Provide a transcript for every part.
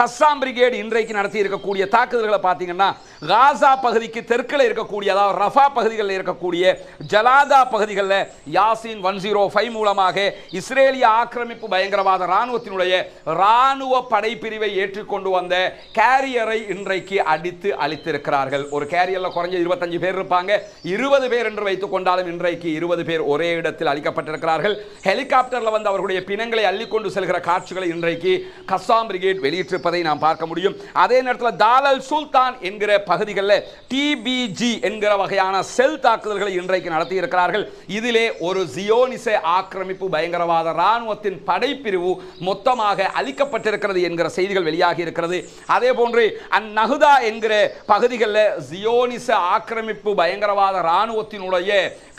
Qassam brigade இன்றைக்கு நடத்தி இருக்கக்கூடிய தாக்குதல்களை பார்த்தீங்கன்னா காசா பகுதிக்கு தெற்கில் இருக்கக்கூடிய அதாவது ரஃபா பகுதிகளில் இருக்கக்கூடிய ஜலாதா பகுதிகளில் யாசின் ஒன் ஜீரோ ஃபைவ் மூலமாக இஸ்ரேலிய ஆக்கிரமிப்பு பயங்கரவாத ராணுவத்தினுடைய ராணுவ படைப்பிரிவை ஏற்றுக்கொண்டு வந்த கேரியரை இன்றைக்கு அடித்து அழித்திருக்கிறார்கள். ஒரு கேரியர்ல குறைஞ்ச இருபத்தஞ்சு பேர் இருப்பாங்க. இருபது பேர் என்று வைத்துக் கொண்டாலும் இன்றைக்கு இருபது பேர் ஒரே இடத்தில் அழிக்கப்பட்டிருக்கிறார்கள். ஹெலிகாப்டர்ல வந்து அவர்களுடைய பிணங்களை அள்ளிக்கொண்டு செல்கிற காட்சிகளை இன்றைக்கு கஸ்ஸாம் பிரிகேட் வெளியிட்டிருப்ப இருப்பதை நாம் பார்க்க முடியும். அதே நேரத்தில் தாலல் சுல்தான் என்கிற பகுதிகளில் டிபிஜி என்கிற வகையான செல் தாக்குதல்களை இன்றைக்கு நடத்தி இருக்கிறார்கள் இதிலே ஒரு ஜியோனிச ஆக்கிரமிப்பு பயங்கரவாத ராணுவத்தின் படைப்பிரிவு மொத்தமாக அழிக்கப்பட்டிருக்கிறது என்கிற செய்திகள் வெளியாகி இருக்கிறது. அதே போன்று அந்நகுதா என்கிற பகுதிகளில் ஜியோனிச ஆக்கிரமிப்பு பயங்கரவாத ராணுவத்தினுடைய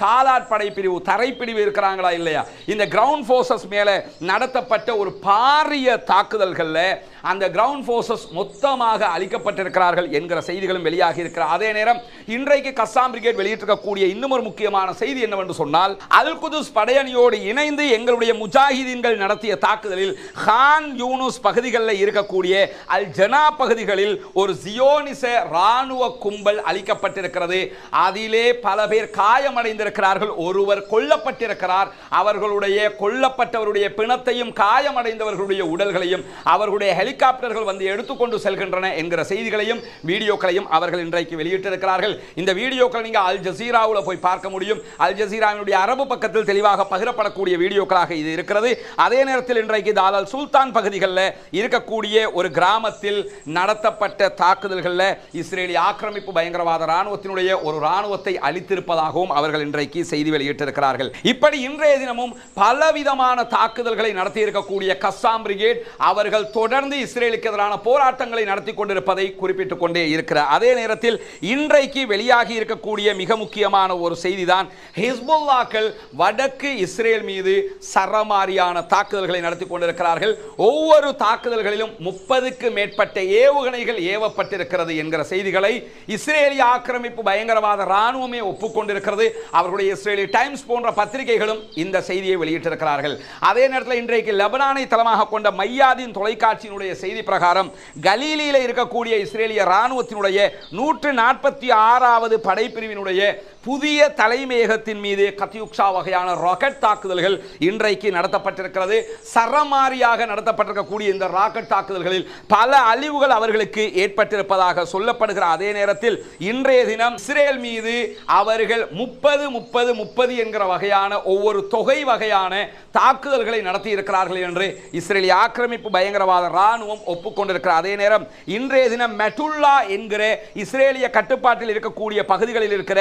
காலாட்படை பிரிவு தரைப்பிரிவு இருக்கிறாங்களா இல்லையா? இந்த கிரவுண்ட் ஃபோர்ஸஸ் மேலே நடத்தப்பட்ட ஒரு பாரிய தாக்குதல்களில் அந்த கிரவுண்ட் ஃபோர்ஸஸ் மொத்தமாக அழிக்கப்பட்டிருக்கிறார்கள் என்கிற செய்திகளும் வெளியாகி இருக்கிற அதே நேரம் இன்றைக்கு கஸ்ஸாம் பிரிகேட் வெளியிட்டிருக்கக்கூடிய இன்னும் ஒரு முக்கியமான செய்தி என்னவென்று சொன்னால் அல் குதுஸ் படையணியோடு இணைந்து எங்களுடைய முஜாஹிதீன்கள் நடத்திய தாக்குதலில் ஹான் யூனுஸ் பகுதிகளில் இருக்கக்கூடிய அல் ஜனா பகுதிகளில் ஒரு ஜியோனிச ராணுவ கும்பல் அழிக்கப்பட்டிருக்கிறது. அதிலே பல பேர் காயமடைந்திருக்கிறார்கள். ஒருவர் கொல்லப்பட்டிருக்கிறார். அவர்களுடைய கொல்லப்பட்டவருடைய பிணத்தையும் காயமடைந்தவர்களுடைய உடல்களையும் அவர்களுடைய ஹெலிகாப்டர்கள் வந்து எடுத்துக்கொண்டு செல்கின்றன என்கிற செய்திகளையும் வீடியோக்களையும் அவர்கள் இன்றைக்கு வெளியிட்டிருக்கிறார்கள். இந்த வீடியோக்களை நீங்கள் அல் ஜசீராவில் போய் பார்க்க முடியும். அல் ஜசீராவினுடைய அரபு பக்கத்தில் தெளிவாக பகிரப்படக்கூடிய வீடியோக்களாக இது இருக்கிறது. அதே நேரத்தில் இன்றைக்கு தாலால் சுல்தான் பகுதிகளில் இருக்கக்கூடிய ஒரு கிராமத்தில் நடத்தப்பட்ட தாக்குதல்களில் இஸ்ரேலி ஆக்கிரமிப்பு பயங்கரவாத ராணுவத்தினுடைய ஒரு ராணுவத்தை அளித்திருப்பதாகவும் அவர்கள் இன்றைக்கு செய்தி வெளியிட்டிருக்கிறார்கள். இப்படி இன்றைய தினமும் பலவிதமான தாக்குதல்களை நடத்தி இருக்கக்கூடிய கஸ்ஸாம் பிரிகேட் அவர்கள் தொடர்ந்து இஸ்ரேலுக்கு எதிரான போராட்டங்களை நடத்தி கொண்டிருப்பதை குறிப்பிட்டுக் கொண்டே இருக்கிறார் அதே நேரத்தில் இன்றைக்கு வெளியாகி இருக்கக்கூடிய மிக முக்கியமான ஒரு செய்திதான் ஹிஸ்புல்லாக்கள் வடக்கு இஸ்ரேல் மீது சரமாரியான தாக்குதல்களை நடத்தி கொண்டிருக்கிறார்கள். ஒவ்வொரு தாக்குதல்களிலும் முப்பதுக்கு மேற்பட்ட ஏவுகணைகள் ஏவப்பட்டிருக்கிறது என்கிற செய்திகளை இஸ்ரேலிய ஆக்கிரமிப்பு பயங்கரவாத ராணுவமே ஒப்புக்கொண்டிருக்கிறது. அவர்களுடைய இஸ்ரேலி டைம்ஸ் போன்ற பத்திரிகைகளும் இந்த செய்தியை வெளியிட்டிருக்கிறார்கள். அதே நேரத்தில் இன்றைக்கு லெபனானை தளமாக கொண்ட மையாதின் தொலைக்காட்சியினுடைய செய்தி பிரகாரம் கலீலியில் இருக்கக்கூடிய இஸ்ரேலிய ராணுவத்தினுடைய நூற்று நாற்பத்தி ஆறாவது படைப்பிரிவினுடைய புதிய தலைமையகத்தின் மீது கத்தியுக்ஷா வகையான ராக்கெட் தாக்குதல்கள் இன்றைக்கு நடத்தப்பட்டிருக்கிறது. சரமாரியாக நடத்தப்பட்டிருக்கக்கூடிய இந்த ராக்கெட் தாக்குதல்களில் பல அழிவுகள் அவர்களுக்கு ஏற்பட்டிருப்பதாக சொல்லப்படுகிற அதே நேரத்தில் இன்றைய தினம் இஸ்ரேல் மீது அவர்கள் முப்பது முப்பது முப்பது என்கிற வகையான ஒவ்வொரு தொகை வகையான தாக்குதல்களை நடத்தி இருக்கிறார்கள் என்று இஸ்ரேலிய ஆக்கிரமிப்பு பயங்கரவாத ராணுவம் ஒப்புக்கொண்டிருக்கிற அதே நேரம் இன்றைய தினம் மெட்டுல்லா என்கிற இஸ்ரேலிய கட்டுப்பாட்டில் இருக்கக்கூடிய பகுதிகளில் இருக்கிற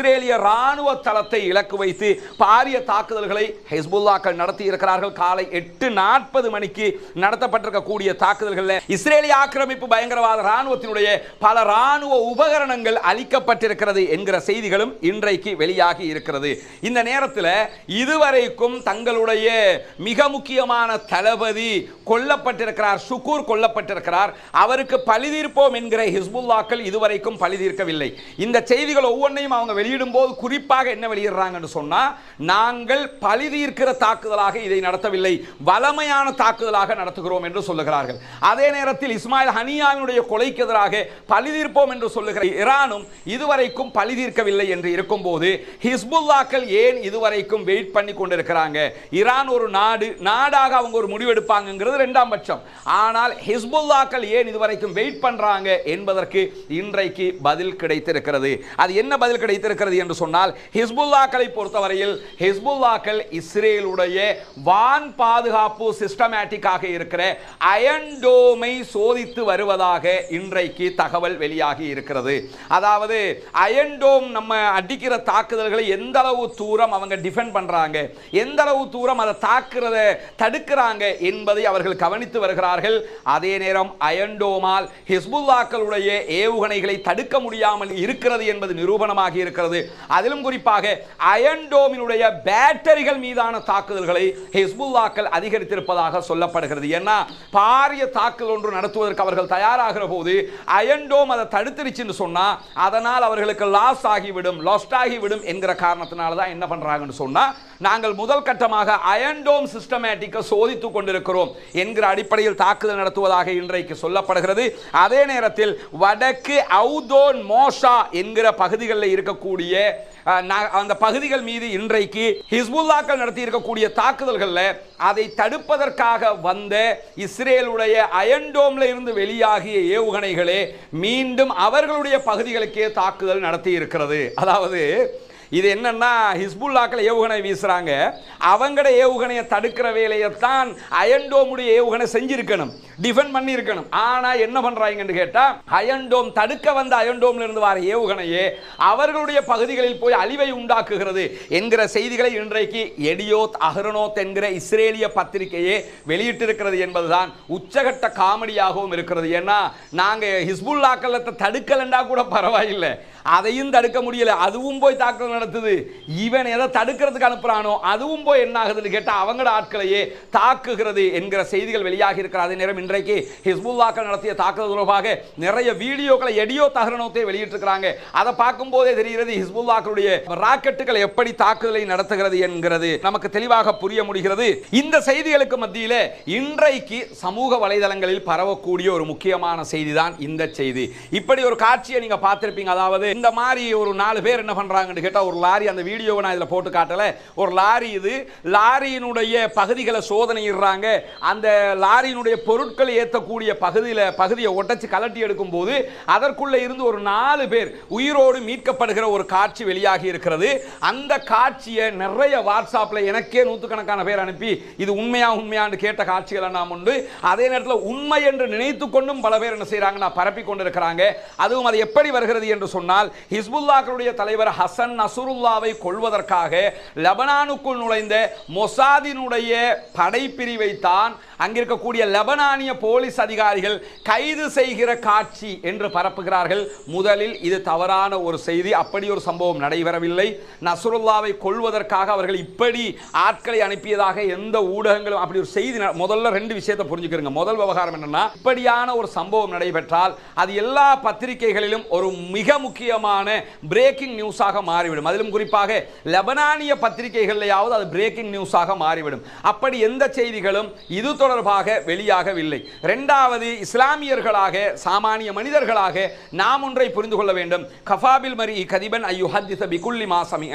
இஸ்ரேலிய ராணுவ தளத்தை இலக்கு வைத்து பாரிய தாக்குதல்களை ஹெஸ்புல்லாக்கள் நடத்தி இருக்கிறார்கள் காலை எட்டு நாற்பது மணிக்கு நடத்தப்பட்டிருக்கக்கூடிய தாக்குதல்களில் இஸ்ரேலிய ஆக்கிரமிப்பு பயங்கரவாத ராணுவத்தினுடைய பல ராணுவ உபகரணங்கள் அளிக்கப்பட்டிருக்கிறது என்கிற செய்திகளும் இன்றைக்கு வெளியாகி இருக்கிறது. இந்த நேரத்தில் இதுவரைக்கும் தங்களுடைய மிக முக்கியமான தளபதி கொல்லப்பட்டிருக்கிறார் சுக்கூர் கொல்லப்பட்டிருக்கிறார். அவருக்கு பழிதீர்ப்போம் என்கிற ஹிஸ்புல்லாக்கள் இதுவரைக்கும் பழிதீர்க்கவில்லை இந்த செய்திகள் ஒவ்வொன்றையும் அவங்க வெளி வெளியிடும்போது குறிப்பாக என்ன வெளியிடுறாங்கன்னு சொன்னா நாங்கள் பழி தீர்க்கிற தாக்குதலாக இதை நடத்தவில்லை. வளமையான தாக்குதலாக நடத்துகிறோம் என்று சொல்லுகிறார்கள். அதே நேரத்தில் இஸ்மாயில் ஹனியாவினுடைய கொலைக்கு எதிராக பழிதீர்ப்போம் என்று சொல்லுகிற ஈரானும் இதுவரைக்கும் பழிதீர்க்கவில்லை என்று இருக்கும்போது ஹிஸ்புல்லாக்கள் ஏன் இதுவரைக்கும் வெயிட் பண்ணி கொண்டிருக்கிறாங்க? ஈரான் ஒரு நாடு நாடாக அவங்க ஒரு முடிவெடுப்பாங்கிறது ரெண்டாம் பட்சம். ஆனால் ஹிஸ்புல்லாக்கள் ஏன் இதுவரைக்கும் வெயிட் பண்றாங்க என்பதற்கு இன்றைக்கு பதில் கிடைத்திருக்கிறது. அது என்ன பதில் கிடைத்திருக்கிறது? இருக்கிறது என்று சொன்னால் ஹிஸ்புல்லாக்களை பொறுத்தவரையில் ஹிஸ்புல்லாக்கள் இஸ்ரேலுடைய வான் பாதுகாப்பு சிஸ்டமேட்டிக்காக இருக்கிற அயன்டோமை சோதித்து வருவதாக இன்றைக்கு தகவல் வெளியாகி இருக்கிறது. அதாவது அயன்டோம் நம்ம அடிக்கிற தாக்குதல்களை எந்த அளவு தூரம் அவங்க டிஃபெண்ட் பண்ணுறாங்க எந்த அளவு தூரம் அதை தாக்குறத தடுக்கிறாங்க என்பதை அவர்கள் கவனித்து வருகிறார்கள். அதே நேரம் அயன்டோமால் ஹிஸ்புல்லாக்களுடைய ஏவுகணைகளை தடுக்க முடியாமல் இருக்கிறது என்பது நிரூபணமாகி இருக்கிறது. அதிலும் குறிப்பாக அயன்டோமினுடைய பேட்டரிகள் மீதான தாக்குதல்களை ஹிஸ்புல்லாக்கள் அதிகரித்திருப்பதாக சொல்லப்படுகிறது. ஏன்னா பாரிய தாக்குதல் ஒன்று நடத்துவதற்கு அவர்கள் தயாராகிற போது அயன்டோம் அதை தடுத்துருச்சுன்னு சொன்னால் அதனால் அவர்களுக்கு லாஸ் ஆகிவிடும் லாஸ்ட் ஆகிவிடும் என்கிற காரணத்தினால தான் என்ன பண்ணுறாங்கன்னு சொன்னால் நாங்கள் முதல் கட்டமாக அயன்டோம் சிஸ்டமேட்டிக்கை சோதித்து கொண்டிருக்கிறோம் என்கிற அடிப்படையில் தாக்குதல் நடத்துவதாக இன்றைக்கு சொல்லப்படுகிறது. அதே நேரத்தில் வடக்கு அவுதோன் மோஷா என்கிற பகுதிகளில் இருக்கக்கூடிய அந்த பகுதிகள் மீது இன்றைக்கு ஹிஸ்புல்லாக்கள் நடத்தி இருக்கக்கூடிய தாக்குதல்களில் அதை தடுப்பதற்காக வந்த இஸ்ரேலுடைய அயன்டோம்ல இருந்து வெளியாகிய ஏவுகணைகளே மீண்டும் அவர்களுடைய பகுதிகளுக்கே தாக்குதல் நடத்தி இருக்கிறது அதாவது இது என்னன்னா ஹிஸ்புல்லாக்கள் ஏவுகணை வீசுறாங்க. அவங்கட ஏவுகணையை தடுக்கிற வேலையைத்தான் அயன்டோமுடைய ஏவுகணை செஞ்சிருக்கணும் டிஃபெண்ட் பண்ணி இருக்கணும் என்ன பண்ணுறாங்கன்னு கேட்டால் அயன்டோம் தடுக்க வந்த அயன்டோம்ல இருந்து வர ஏவுகணையே அவர்களுடைய பகுதிகளில் போய் அழிவை உண்டாக்குகிறது என்கிற செய்திகளை இன்றைக்கு எடியோத் அஹ்ரனோத் என்கிற இஸ்ரேலிய பத்திரிகையே வெளியிட்டிருக்கிறது என்பதுதான் உச்சகட்ட காமெடியாகவும் இருக்கிறது. ஏன்னா நாங்கள் ஹிஸ்புல்லாக்களத்தை தடுக்கலண்டா கூட பரவாயில்லை. அதையும் தடுக்க முடியல. அதுவும் போய் தாக்குதல் நடத்துது. இவன் எதை தடுக்கிறதுக்கு அனுப்புறானோ அதுவும் போய் என்ன ஆகுதுன்னு கேட்டால் அவங்களோட ஆட்களையே தாக்குகிறது என்கிற செய்திகள் வெளியாகி இருக்கிற அதே நேரம் இன்றைக்கு ஹிஸ்புல்லாக்கள் நடத்திய தாக்குதல் தொடர்பாக நிறைய வீடியோக்களை எடியோ தகரணத்தை வெளியிட்டிருக்கிறாங்க. அதை பார்க்கும் போதே தெரிகிறது ஹிஸ்புல்லாக்களுடைய ராக்கெட்டுகள் எப்படி தாக்குதலை நடத்துகிறது என்கிறது நமக்கு தெளிவாக புரிய முடிகிறது. இந்த செய்திகளுக்கு மத்தியில் இன்றைக்கு சமூக வலைதளங்களில் பரவக்கூடிய ஒரு முக்கியமான செய்தி தான் இந்த செய்தி. இப்படி ஒரு காட்சியை நீங்கள் பார்த்திருப்பீங்க. அதாவது இந்த மாதிரி ஒரு நாலு பேர் என்ன பண்ணுறாங்கன்னு கேட்டால் ஒரு லாரி அந்த வீடியோவை நான் இதில் போட்டு காட்டலை. ஒரு லாரி இது. லாரியினுடைய பகுதிகளை சோதனையிடுறாங்க. அந்த லாரியினுடைய பொருட்களை ஏற்றக்கூடிய பகுதியில் பகுதியை ஒட்டச்சு கலட்டி எடுக்கும் போது இருந்து ஒரு நாலு பேர் உயிரோடு மீட்கப்படுகிற ஒரு காட்சி வெளியாகி இருக்கிறது. அந்த காட்சியை நிறைய வாட்ஸ்அப்பில் எனக்கே நூற்றுக்கணக்கான பேர் அனுப்பி இது உண்மையா உண்மையான்னு கேட்ட காட்சிகளை நாம் உண்டு. அதே நேரத்தில் உண்மை என்று நினைத்து கொண்டும் பல பேர் என்ன செய்கிறாங்க நான் பரப்பி கொண்டிருக்கிறாங்க. அதுவும் அது எப்படி வருகிறது என்று சொன்னால் என்றால் ஹிஸ்புல்லாக்களுடைய தலைவர் ஹசன் நசுருல்லாவை கொள்வதற்காக லெபனானுக்குள் நுழைந்த மொசாதினுடைய படைப்பிரிவை தான் அங்கிருக்கக்கூடிய லெபனானிய போலீஸ் அதிகாரிகள் கைது செய்கிற காட்சி என்று பரப்புகிறார்கள். முதலில் இது தவறான ஒரு செய்தி. அப்படி ஒரு சம்பவம் நடைபெறவில்லை. நசுருல்லாவை கொள்வதற்காக அவர்கள் இப்படி ஆட்களை அனுப்பியதாக எந்த ஊடகங்களும் அப்படி ஒரு செய்தி முதல்ல ரெண்டு விஷயத்தை புரிஞ்சுக்கிறங்க. முதல் விவகாரம் என்னன்னா இப்படியான ஒரு சம்பவம் நடைபெற்றால் அது எல்லா பத்திரிகைகளிலும் ஒரு மிக முக்கிய முக்கியமான பிரேக்கிங் நியூஸாக மாறிவிடும். அதிலும் குறிப்பாக லெபனானிய பத்திரிகைகளிலேயாவது அது பிரேக்கிங் நியூஸாக மாறிவிடும். அப்படி எந்த செய்திகளும் இது தொடர்பாக வெளியாகவில்லை. இரண்டாவது இஸ்லாமியர்களாக சாமானிய மனிதர்களாக நாம் ஒன்றை புரிந்து கொள்ள வேண்டும். கஃபாபில் மரி கதிபன் ஐயுஹத்திச பிகுல்லி மாசமி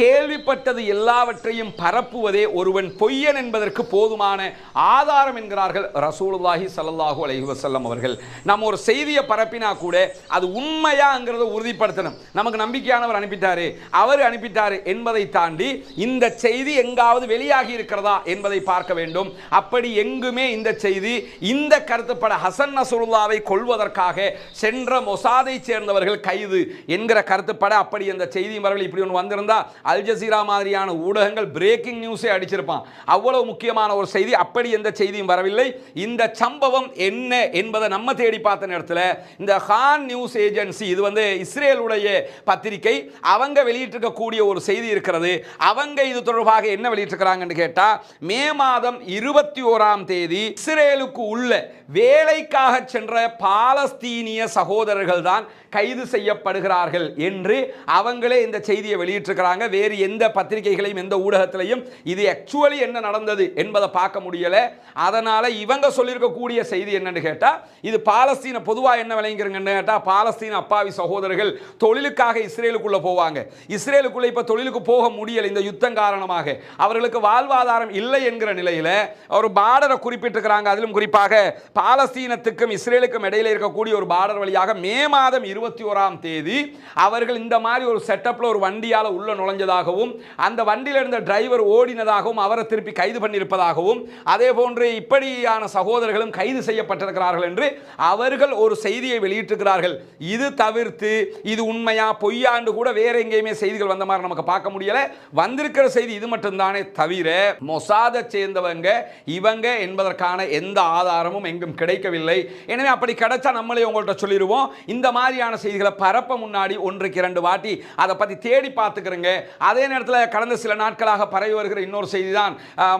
கேள்விப்பட்டது எல்லாவற்றையும் பரப்புவதே ஒருவன் பொய்யன் என்பதற்கு போதுமான ஆதாரம் என்கிறார்கள் ரசூலுல்லாஹி சல்லாஹூ அலஹி வசல்லம் அவர்கள். நம்ம ஒரு செய்தியை பரப்பினா கூட அது உண்மையாங்கிறத உறுதி வெளிப்படுத்தணும். நமக்கு நம்பிக்கையானவர் அனுப்பிட்டாரு அவர் அனுப்பிட்டாரு என்பதை தாண்டி இந்த செய்தி எங்காவது வெளியாகி இருக்கிறதா என்பதை பார்க்க வேண்டும். அப்படி எங்குமே இந்த செய்தி இந்த கருத்துப்பட ஹசன் நசுருல்லாவை கொள்வதற்காக சென்ற மொசாதை சேர்ந்தவர்கள் கைது என்கிற கருத்துப்பட அப்படி அந்த செய்தி வரவில் இப்படி ஒன்று வந்திருந்தா அல் ஜசீரா மாதிரியான ஊடகங்கள் பிரேக்கிங் நியூஸே அடிச்சிருப்பான். அவ்வளவு முக்கியமான ஒரு செய்தி அப்படி எந்த செய்தியும் வரவில்லை. இந்த சம்பவம் என்ன என்பதை நம்ம தேடி பார்த்த நேரத்தில் இந்த ஹான் நியூஸ் ஏஜென்சி இது வந்து இஸ்ரேலுடைய பத்திரிகை அவங்க வெளியிட்டிருக்கக்கூடிய ஒரு செய்தி இருக்கிறது. அவங்க இது தொடர்பாக என்ன வெளியிட்டிருக்கிறாங்கன்னு கேட்டால் மே மாதம் இருபத்தி ஓராம் தேதி இஸ்ரேலுக்கு உள்ள வேலைக்காக சென்ற பாலஸ்தீனிய சகோதரர்கள் தான் கைது செய்யப்படுகிறார்கள் என்று அவங்களே இந்த செய்தியை வெளியிட்டிருக்கிறாங்க. வேறு எந்த பத்திரிகைகளையும் எந்த ஊடகத்திலையும் இது ஆக்சுவலி என்ன நடந்தது என்பதை பார்க்க முடியலை. அதனால் இவங்க சொல்லியிருக்கக்கூடிய செய்தி என்னன்னு கேட்டால் இது பாலஸ்தீன பொதுவாக என்ன விளைங்கிறங்கன்னு கேட்டால் பாலஸ்தீன அப்பாவி சகோதரர்கள் தொழிலுக்காக இஸ்ரேலுக்குள்ளே போவாங்க. இஸ்ரேலுக்குள்ளே இப்போ தொழிலுக்கு போக முடியல இந்த யுத்தம் காரணமாக. அவர்களுக்கு வாழ்வாதாரம் இல்லை என்கிற நிலையில் ஒரு பார்டரை குறிப்பிட்டிருக்கிறாங்க. அதிலும் குறிப்பாக பாலஸ்தீனத்துக்கும் இஸ்ரேலுக்கும் இடையில இருக்கக்கூடிய ஒரு பார்டர் வழியாக மே மாதம் இருபத்தி ஓராம் தேதி அவர்கள் இந்த மாதிரி ஒரு செட்டப்பில் ஒரு வண்டியால் உள்ள நுழைஞ்சதாகவும் அந்த வண்டியில் இருந்த டிரைவர் ஓடினதாகவும் அவரை திருப்பி கைது பண்ணியிருப்பதாகவும் அதே போன்று இப்படியான சகோதரர்களும் கைது செய்யப்பட்டிருக்கிறார்கள் என்று அவர்கள் ஒரு செய்தியை வெளியிட்டிருக்கிறார்கள். இது தவிர்த்து இது உண்மையா பொய்யாண்டு கூட வேற எங்கேயுமே செய்திகள் வந்த மாதிரி நமக்கு பார்க்க முடியல. வந்திருக்கிற செய்தி இது மட்டும்தானே தவிர மொசாதை சேர்ந்தவங்க இவங்க என்பதற்கான எந்த ஆதாரமும் எங்கும் கிடைக்கவில்லை. எனவே அப்படி கிடைச்சா நம்மளே உங்கள்கிட்ட சொல்லிடுவோம். இந்த மாதிரியான செய்திகளை பரப்ப முன்னாடி ஒன்றுக்கு இரண்டு வாட்டி அதை பற்றி தேடி பார்த்துக்கிறோங்க. அதே நேரத்தில் கடந்த சில நாட்களாக பரவி வருகிற இன்னொரு செய்தி தான்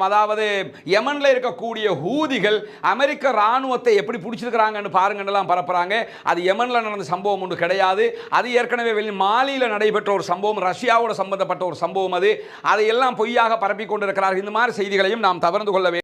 அதாவது யமனில் இருக்கக்கூடிய ஹூதிகள் அமெரிக்க ராணுவத்தை எப்படி பிடிச்சிருக்கிறாங்கன்னு பாருங்கன்னெல்லாம் பரப்புகிறாங்க அது யமனில் நடந்த சம்பவம் ஒன்று கிடையாது. அது ஏற்கனவே வெளி மாலியில் நடைபெற்ற ஒரு சம்பவம் ரஷ்யாவோட சம்பந்தப்பட்ட ஒரு சம்பவம் அது. அதையெல்லாம் பொய்யாக பரப்பி கொண்டிருக்கிறார்கள். இந்த மாதிரி செய்திகளையும் நாம் தவறந்து கொள்ள